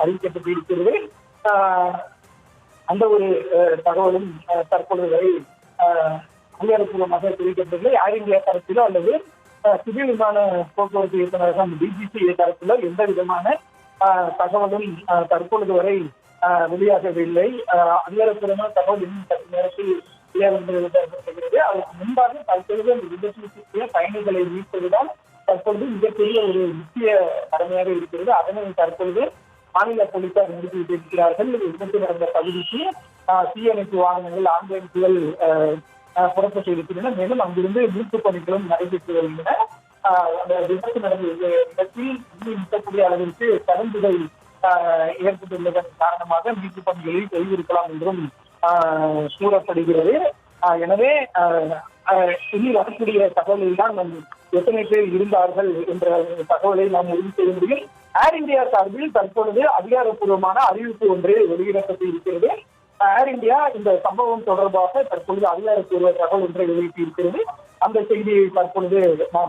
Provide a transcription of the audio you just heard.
அறிவிக்கப்பட்டு இருக்கிறது அந்த ஒரு தகவலும் தற்பொழுது வரை ஆஹ், அதிகாரப்பூர்வமாக தெரிவிக்கப்படவில்லை ஏர் இந்தியா தரப்பிலோ அல்லது சிவில் விமான போக்குவரத்து இயக்குநரகம் டிஜிசி தரப்பிலோ எந்த விதமான தகவலும் ஆஹ், தற்பொழுது வரை ஆஹ், வெளியாகவில்லை. ஆஹ், அதிகாரப்பூர்வமான தகவல் இன்னும் சற்று நேரத்தில் வெளியாகிறது அதற்கு முன்பாக தற்பொழுது அந்த விபத்தில் பயணிகளை மீட்பதுதான் தற்பொழுது மிகப்பெரிய ஒரு முக்கிய கடமையாக இருக்கிறது. அதனை தற்பொழுது மாநில போலீசார் முடித்து இருக்கிறார்கள் விபத்து நடந்த பகுதிக்கு தீயணைப்பு வாகனங்கள் ஆம்புலன்ஸ்கள் புறப்பட்டு இருக்கின்றன. மேலும் அங்கிருந்து மீட்பு பணிகளும் நடைபெற்று வருகின்றன. அந்த விபத்து நடந்த இடத்தில் நிற்கக்கூடிய அளவிற்கு கலந்துகள் ஏற்பட்டுள்ளதன் காரணமாக மீட்பு பணிகளில் கைவிருக்கலாம் என்றும் ஆஹ், கூறப்படுகிறது. எனவே ஆஹ், இனி வரக்கூடிய தகவலில் தான் எத்தனை பேர் இருந்தார்கள் என்ற தகவலை நாம் உறுதி செய்ய முடியும். ஏர் இந்தியா சார்பில் தற்பொழுது அதிகாரப்பூர்வமான அறிவிப்பு ஒன்று வெளியிடப்பட்டு இருக்கிறது. ஏர் இந்தியா இந்த சம்பவம் தொடர்பாக தற்பொழுது அதிகாரப்பூர்வ தகவல் ஒன்றை வெளியிட்டிருக்கிறது. அந்த செய்தியை தற்பொழுது நாம்